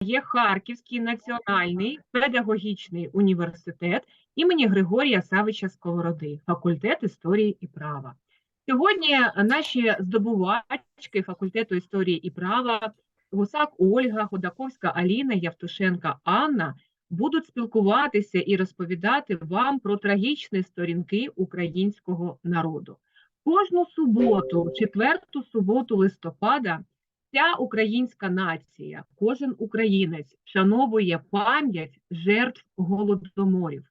є Харківський національний педагогічний університет імені Григорія Савича Сковороди, факультет історії і права. Сьогодні наші здобувачки факультету історії і права Гусак Ольга, Ходаковська Аліна, Явтушенка Анна будуть спілкуватися і розповідати вам про трагічні сторінки українського народу. Кожну суботу, четверту суботу листопада, вся українська нація, кожен українець вшановує пам'ять жертв голодоморів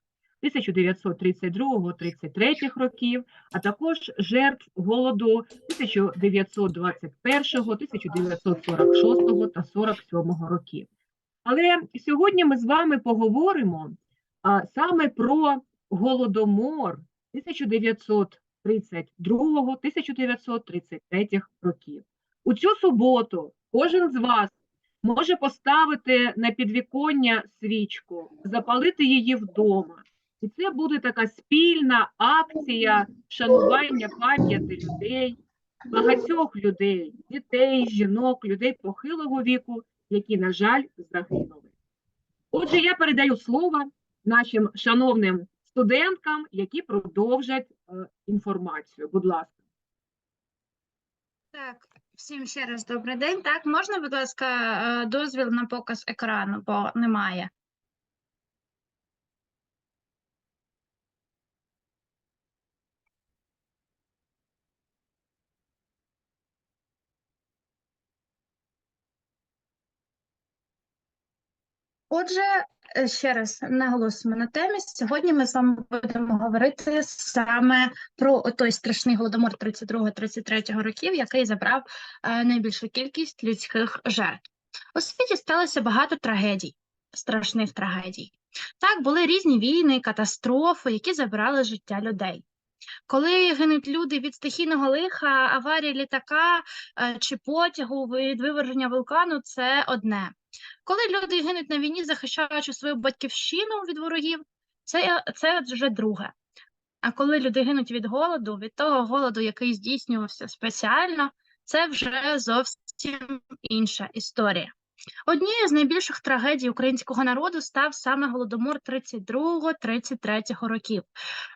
1932-33 років, а також жертв голоду 1921, 1946 та 47 років. Але сьогодні ми з вами поговоримо а, саме про голодомор 1932-1933 років. У цю суботу кожен з вас може поставити на підвіконня свічку, запалити її вдома. І це буде така спільна акція вшанування пам'яті людей, багатьох людей, дітей, жінок, людей похилого віку, які, на жаль, загинули. Отже, я передаю слово нашим шановним студенткам, які продовжать е, інформацію. Будь ласка. Так, всім ще раз добрий день. Так, можна, будь ласка, е, дозвіл на показ екрану, бо немає. Отже, ще раз наголосимо на темі. Сьогодні ми з вами будемо говорити саме про той страшний голодомор 32-33 років, який забрав е, найбільшу кількість людських жертв. У світі сталося багато трагедій, страшних трагедій. Так, були різні війни, катастрофи, які забирали життя людей. Коли гинуть люди від стихійного лиха, аварії літака е, чи потягу від виверження вулкану, це одне. Коли люди гинуть на війні, захищаючи свою батьківщину від ворогів, це, це вже друге. А коли люди гинуть від голоду, від того голоду, який здійснювався спеціально, це вже зовсім інша історія. Однією з найбільших трагедій українського народу став саме голодомор 32-33 років.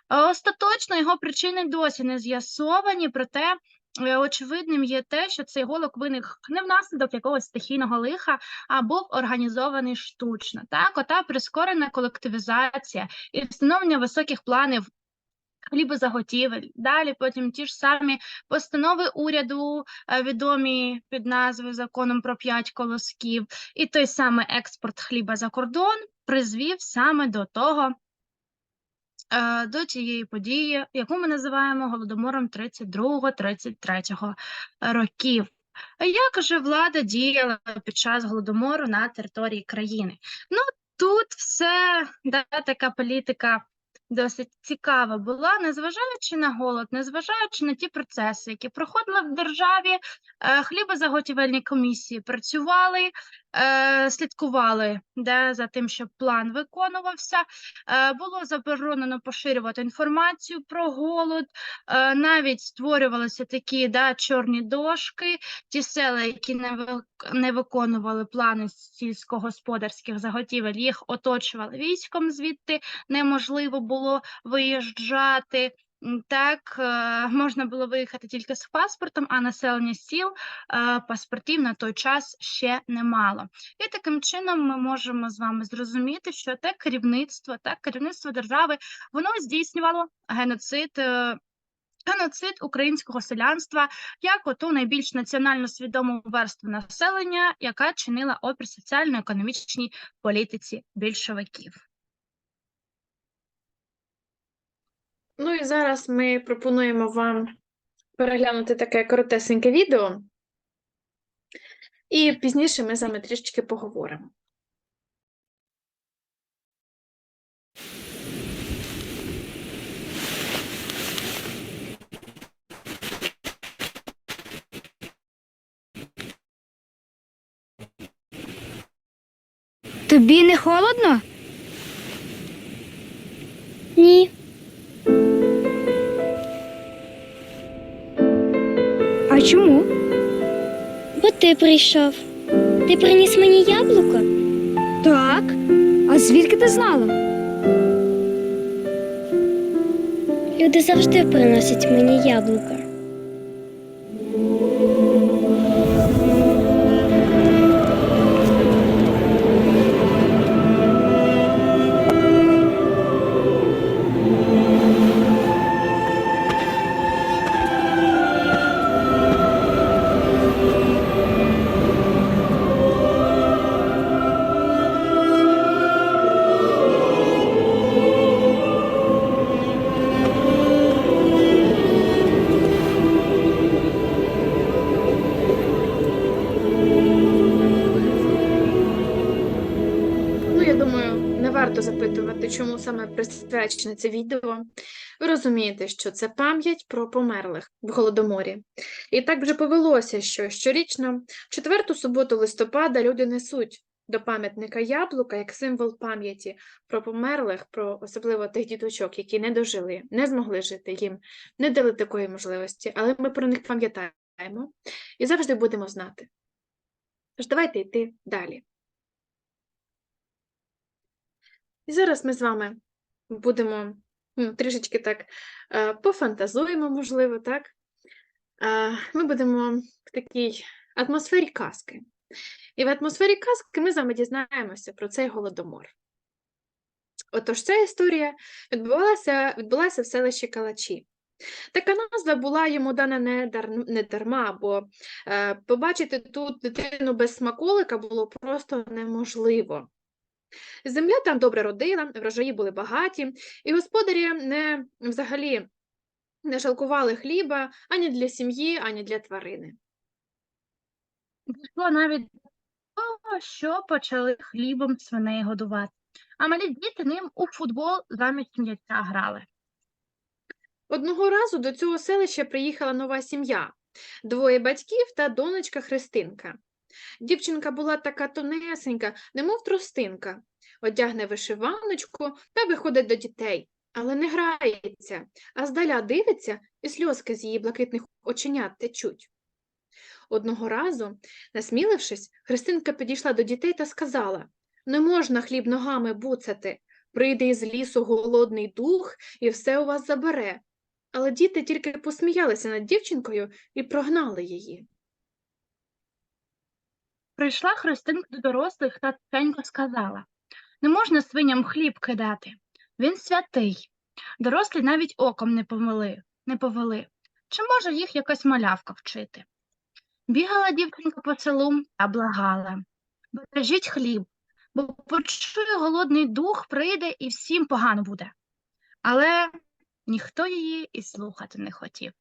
Е, Остаточно його причини досі не з'ясовані, проте е, очевидним є те, що цей голод виник не внаслідок якогось стихійного лиха, а був організований штучно. Так, ота прискорена колективізація і встановлення високих планів хлібозаготівель. Далі потім ті ж самі постанови уряду, е, відомі під назвою законом про п'ять колосків, і той самий експорт хліба за кордон призвів саме до того, е, до тієї події, яку ми називаємо голодомором 32-33 років. Як же влада діяла під час голодомору на території країни? Ну тут все да, така політика досить цікава була, незважаючи на голод, незважаючи на ті процеси, які проходили в державі, е, хлібозаготівельні комісії працювали, е, слідкували да, за тим, щоб план виконувався. Е, було заборонено поширювати інформацію про голод, е, навіть створювалися такі да, чорні дошки, ті села, які не виконували плани сільськогосподарських заготівель, їх оточували військом звідти неможливо було виїжджати. Так, е, можна було виїхати тільки з паспортом, а населення сіл е, паспортів на той час ще не мало. І таким чином ми можемо з вами зрозуміти, що те керівництво, так, керівництво держави, воно здійснювало геноцид. е, Геноцид українського селянства як оту найбільш національно свідому верству населення, яка чинила опір соціально-економічній політиці більшовиків. Ну і зараз ми пропонуємо вам переглянути таке коротесеньке відео, і пізніше ми з вами трішечки поговоримо. Тобі не холодно? Ні. ти прийшов? Ти приніс мені яблуко? Так. А звідки ти знала? Люди завжди приносять мені яблуко. Присвячене це відео. Ви розумієте, що це пам'ять про померлих в Голодоморі. І так вже повелося, що щорічно, четверту суботу листопада, люди несуть до пам'ятника яблука як символ пам'яті про померлих, про особливо тих діточок, які не дожили, не змогли жити, їм не дали такої можливості, але ми про них пам'ятаємо і завжди будемо знати. Тож давайте йти далі. І зараз ми з вами будемо м, трішечки так е, пофантазуємо, можливо, так? Е, Ми будемо в такій атмосфері казки. І в атмосфері казки ми з вами дізнаємося про цей голодомор. Отож, ця історія відбувалася, відбулася в селищі Калачі. Така назва була йому дана не, дар, не дарма, бо е, побачити тут дитину без смаколика було просто неможливо. Земля там добре родила, врожаї були багаті, і господарі не взагалі не жалкували хліба ані для сім'ї, ані для тварини. Дійшло навіть до того, що почали хлібом свиней годувати. А малі діти ним у футбол замість м'яча грали. Одного разу до цього селища приїхала нова сім'я двоє батьків та донечка Христинка. Дівчинка була така тонесенька, немов тростинка, одягне вишиваночку та виходить до дітей, але не грається, а здаля дивиться, і сльозки з її блакитних оченят течуть. Одного разу, насмілившись, Христинка підійшла до дітей та сказала Не можна хліб ногами буцати, прийде із лісу голодний дух і все у вас забере. Але діти тільки посміялися над дівчинкою і прогнали її. Прийшла Христинка до дорослих та тихенько сказала Не можна свиням хліб кидати. Він святий. Дорослі навіть оком не повели, не повели. Чи може їх якась малявка вчити? Бігала дівчинка по селу та благала. Бережіть хліб, бо почує голодний дух, прийде і всім погано буде. Але ніхто її і слухати не хотів.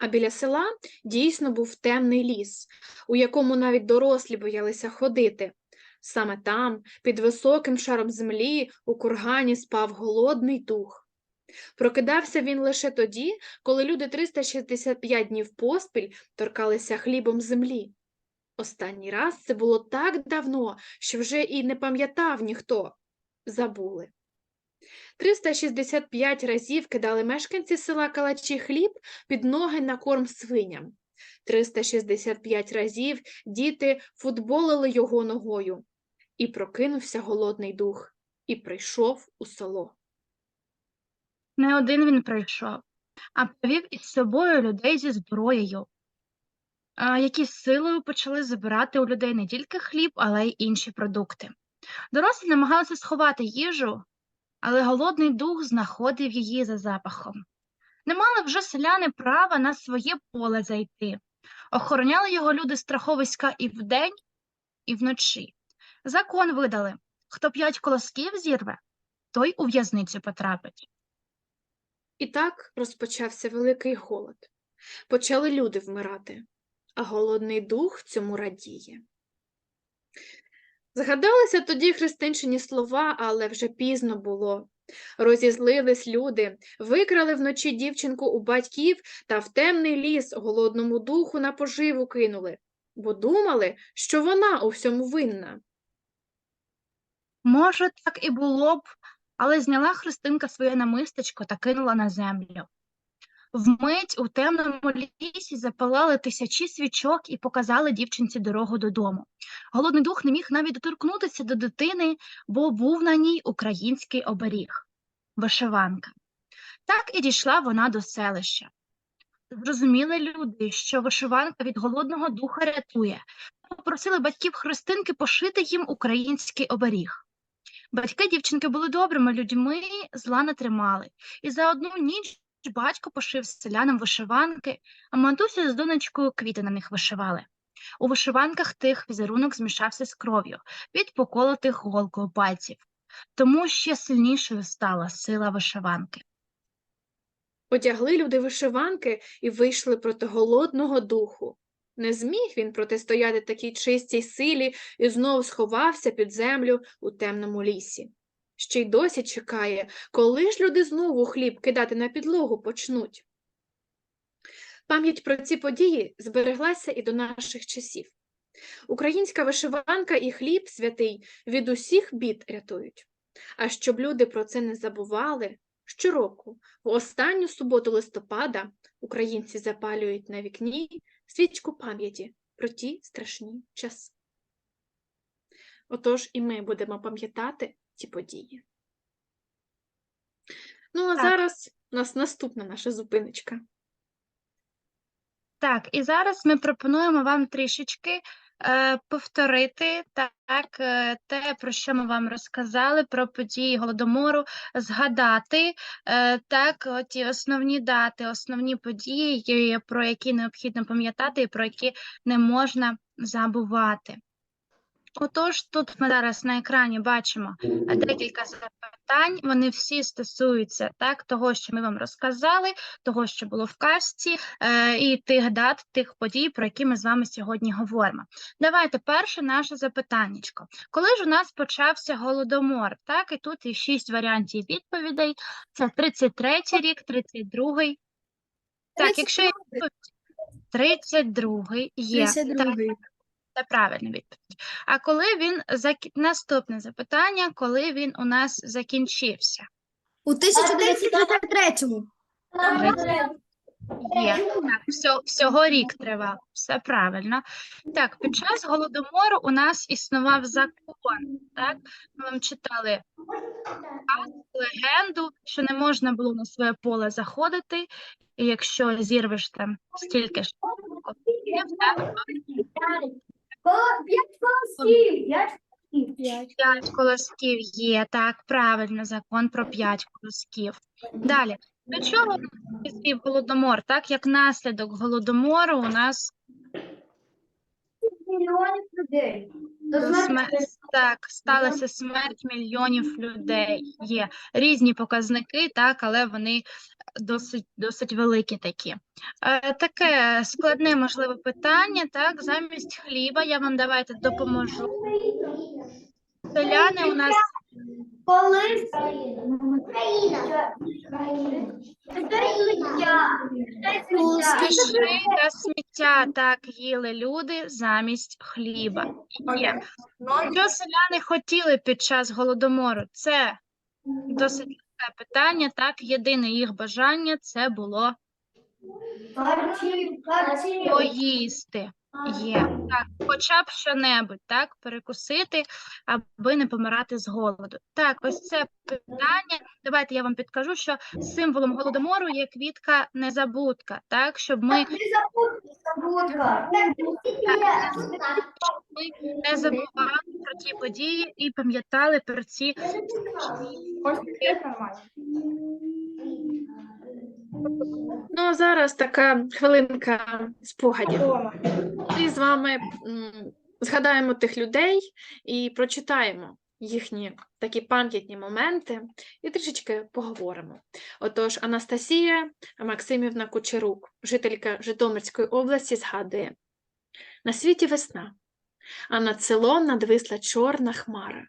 А біля села дійсно був темний ліс, у якому навіть дорослі боялися ходити. Саме там, під високим шаром землі, у кургані спав голодний дух. Прокидався він лише тоді, коли люди 365 днів поспіль торкалися хлібом землі. Останній раз це було так давно, що вже і не пам'ятав ніхто. Забули. 365 разів кидали мешканці села Калачі хліб під ноги на корм свиням. 365 разів діти футболили його ногою. І прокинувся голодний дух, і прийшов у село. Не один він прийшов, а привів із собою людей зі зброєю, які силою почали забирати у людей не тільки хліб, але й інші продукти. Дорослі намагалися сховати їжу, але голодний дух знаходив її за запахом. Не мали вже селяни права на своє поле зайти. Охороняли його люди страховиська і вдень, і вночі. Закон видали: хто п'ять колосків зірве, той у в'язницю потрапить. І так розпочався великий голод. Почали люди вмирати, а голодний дух цьому радіє. Згадалися тоді христинчині слова, але вже пізно було. Розізлились люди, викрали вночі дівчинку у батьків та в темний ліс голодному духу на поживу кинули, бо думали, що вона у всьому винна. Може, так і було б, але зняла Христинка своє намистечко та кинула на землю. Вмить у темному лісі запалали тисячі свічок і показали дівчинці дорогу додому. Голодний дух не міг навіть доторкнутися до дитини, бо був на ній український оберіг вишиванка. Так і дійшла вона до селища. Зрозуміли люди, що вишиванка від голодного духа рятує, попросили батьків Христинки пошити їм український оберіг. Батьки дівчинки були добрими людьми, зла не тримали, і за одну ніч батько пошив селянам вишиванки, а матуся з донечкою квіти на них вишивали. У вишиванках тих візерунок змішався з кров'ю від поколотих голкою пальців, тому ще сильнішою стала сила вишиванки. Одягли люди вишиванки і вийшли проти голодного духу. Не зміг він протистояти такій чистій силі і знов сховався під землю у темному лісі. Ще й досі чекає, коли ж люди знову хліб кидати на підлогу почнуть. Пам'ять про ці події збереглася і до наших часів. Українська вишиванка і хліб святий від усіх бід рятують. А щоб люди про це не забували, щороку, в останню суботу листопада, українці запалюють на вікні свічку пам'яті про ті страшні часи. Отож і ми будемо пам'ятати ці події. Ну, а Так. зараз у нас наступна наша зупиночка. Так, і зараз ми пропонуємо вам трішечки е, повторити так, е, те, про що ми вам розказали, про події Голодомору, згадати е, так, ті основні дати, основні події, про які необхідно пам'ятати і про які не можна забувати. Отож, тут ми зараз на екрані бачимо е, декілька запитань. Вони всі стосуються так, того, що ми вам розказали, того, що було в казці, е, і тих дат, тих подій, про які ми з вами сьогодні говоримо. Давайте перше наше запитаннячко. Коли ж у нас почався голодомор? Так, і тут є шість варіантів відповідей. Це 33-й рік, 32-й. Так, якщо відповідь 32-й є. Так, це правильна відповідь. А коли він закі... наступне запитання, коли він у нас закінчився? У 1933-му. Є. Так, всього, всього рік тривав. Все правильно. Так, під час голодомору у нас існував закон. Так, ми вам читали легенду, що не можна було на своє поле заходити, і якщо зірвеш там стільки ж П'ять колосків є, так, правильно, закон про п'ять колосків. Далі, до чого призвів голодомор? Так, як наслідок голодомору у нас Мільйонів людей. до сме- так, сталася смерть мільйонів людей. Є різні показники, так, але вони досить, досить великі такі. Е, таке складне, можливе питання, так, замість хліба я вам давайте допоможу. Селяни у нас Колись Кишки та сміття так їли люди замість хліба. Є. Що селяни хотіли під час голодомору? Це досить легке питання. Так, єдине їх бажання це було поїсти. Є. Так, хоча б що-небудь, так, перекусити, аби не помирати з голоду. Так, ось це питання. Давайте я вам підкажу, що символом голодомору є квітка незабудка, так, щоб ми не забували про ті події і пам'ятали про ці Ну, а зараз така хвилинка спогадів. Ми з вами згадаємо тих людей і прочитаємо їхні такі пам'ятні моменти і трішечки поговоримо. Отож, Анастасія Максимівна Кучерук, жителька Житомирської області, згадує: на світі весна, а над селом надвисла чорна хмара.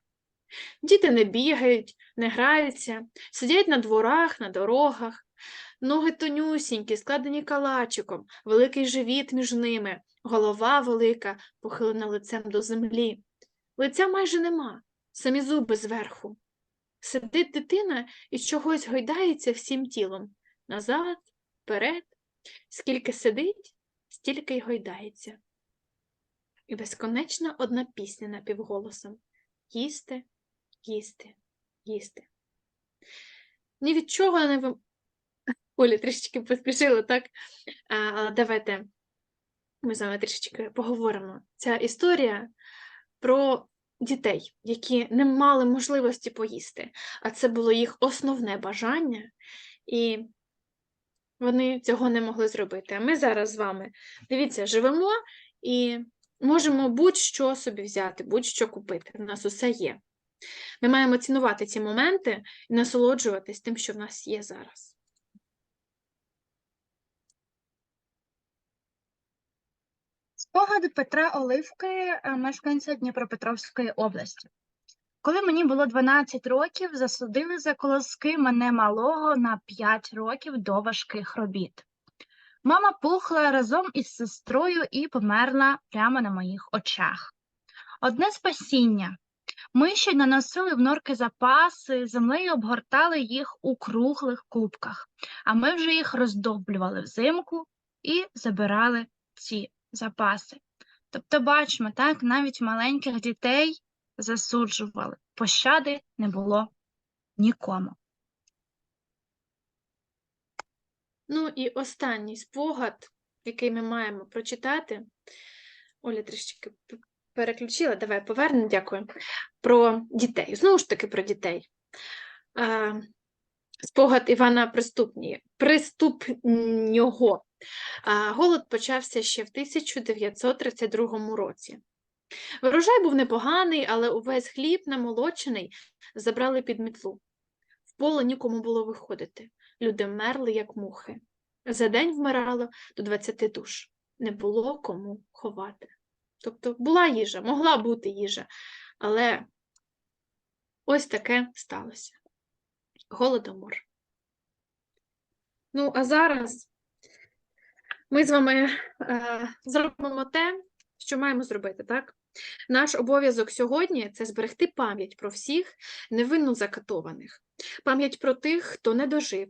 Діти не бігають, не граються, сидять на дворах, на дорогах, ноги тонюсінькі, складені калачиком, великий живіт між ними, голова велика, похилена лицем до землі. Лиця майже нема, самі зуби зверху. Сидить дитина і чогось гойдається всім тілом назад, вперед, скільки сидить, стільки й гойдається. І безконечна одна пісня напівголосом їсти, їсти, їсти. Ні від чого не. Оля трішечки поспішила, так? Але давайте ми з вами трішечки поговоримо. Ця історія про дітей, які не мали можливості поїсти, а це було їх основне бажання, і вони цього не могли зробити. А ми зараз з вами, дивіться, живемо і можемо будь-що собі взяти, будь-що купити. У нас усе є. Ми маємо цінувати ці моменти і насолоджуватись тим, що в нас є зараз. Спогади Петра Оливки, е, мешканця Дніпропетровської області. Коли мені було 12 років, засудили за колоски мене малого на 5 років до важких робіт. Мама пухла разом із сестрою і померла прямо на моїх очах. Одне спасіння. Ми ще наносили в норки запаси, землею обгортали їх у круглих кубках, а ми вже їх роздоблювали взимку і забирали ці запаси. Тобто, бачимо, так, навіть маленьких дітей засуджували. Пощади не було нікому. Ну і останній спогад, який ми маємо прочитати. Оля трішки переключила, давай повернемо, дякую. Про дітей. Знову ж таки про дітей. Спогад Івана Приступнього. Голод почався ще в 1932 році. Врожай був непоганий, але увесь хліб намолочений забрали під мітлу. В поле нікому було виходити. Люди вмерли, як мухи. За день вмирало до 20 душ. Не було кому ховати. Тобто була їжа, могла бути їжа, але ось таке сталося. Голодомор. Ну, а зараз ми з вами е, зробимо те, що маємо зробити, так? Наш обов'язок сьогодні це зберегти пам'ять про всіх невинно закатованих, пам'ять про тих, хто не дожив,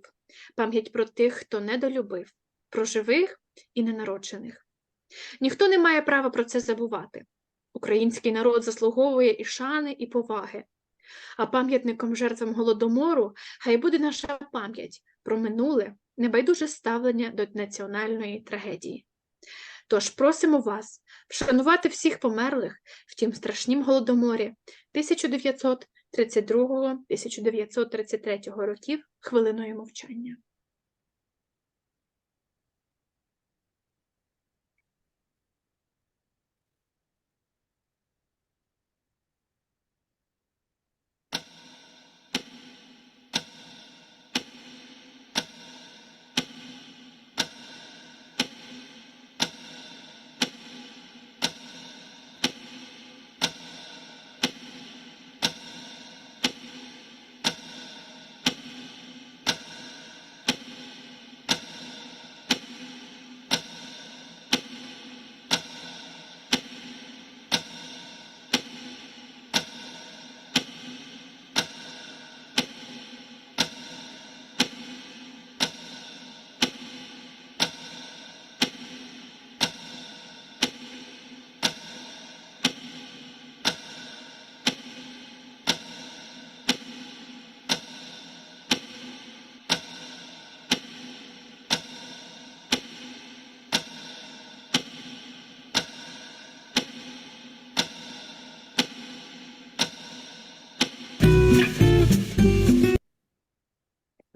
пам'ять про тих, хто недолюбив, про живих і ненароджених. Ніхто не має права про це забувати. Український народ заслуговує і шани, і поваги. А пам'ятником жертвам голодомору хай буде наша пам'ять про минуле, небайдуже ставлення до національної трагедії. Тож просимо вас вшанувати всіх померлих в тім страшнім голодоморі 1932-1933 років хвилиною мовчання.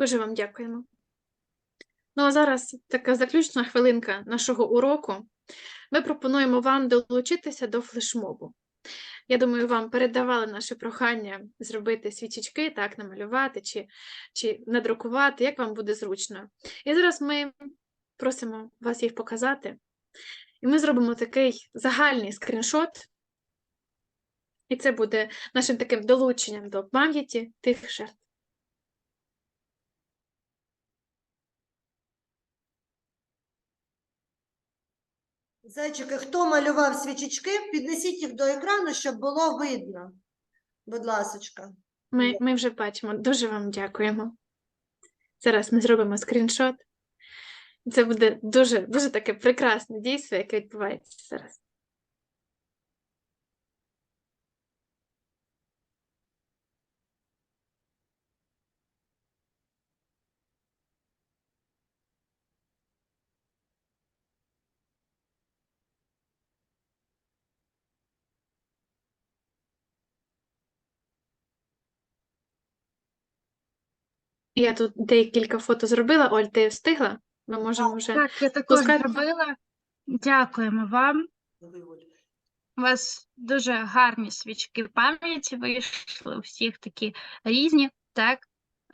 Дуже вам дякуємо. Ну а зараз така заключна хвилинка нашого уроку. Ми пропонуємо вам долучитися до флешмобу. Я думаю, вам передавали наше прохання зробити свічечки, так, намалювати чи, чи надрукувати, як вам буде зручно. І зараз ми просимо вас їх показати. І ми зробимо такий загальний скріншот. І це буде нашим таким долученням до пам'яті тих жертв. Зайчики, хто малював свічечки, піднесіть їх до екрану, щоб було видно. Будь ласочка. Ми, ми вже бачимо. Дуже вам дякуємо. Зараз ми зробимо скріншот. Це буде дуже, дуже таке прекрасне дійство, яке відбувається зараз. Я тут декілька фото зробила. Оль, ти встигла? Ми можемо вже. Так, я також Пускай- зробила. Дякуємо вам. У вас дуже гарні свічки пам'яті вийшли, у всіх такі різні, так?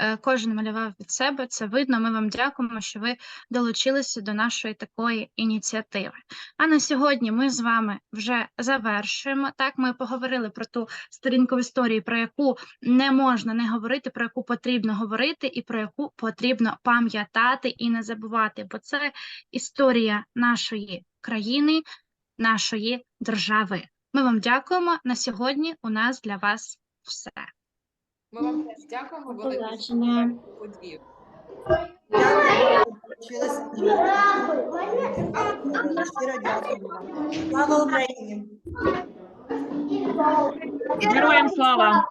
Е, Кожен малював від себе, це видно. Ми вам дякуємо, що ви долучилися до нашої такої ініціативи. А на сьогодні ми з вами вже завершуємо. Так, ми поговорили про ту сторінку в історії, про яку не можна не говорити, про яку потрібно говорити, і про яку потрібно пам'ятати і не забувати, бо це історія нашої країни, нашої держави. Ми вам дякуємо. На сьогодні у нас для вас все. Ми вам теж дякуємо велике. Щиро дякую. Слава Україні! Героям слава!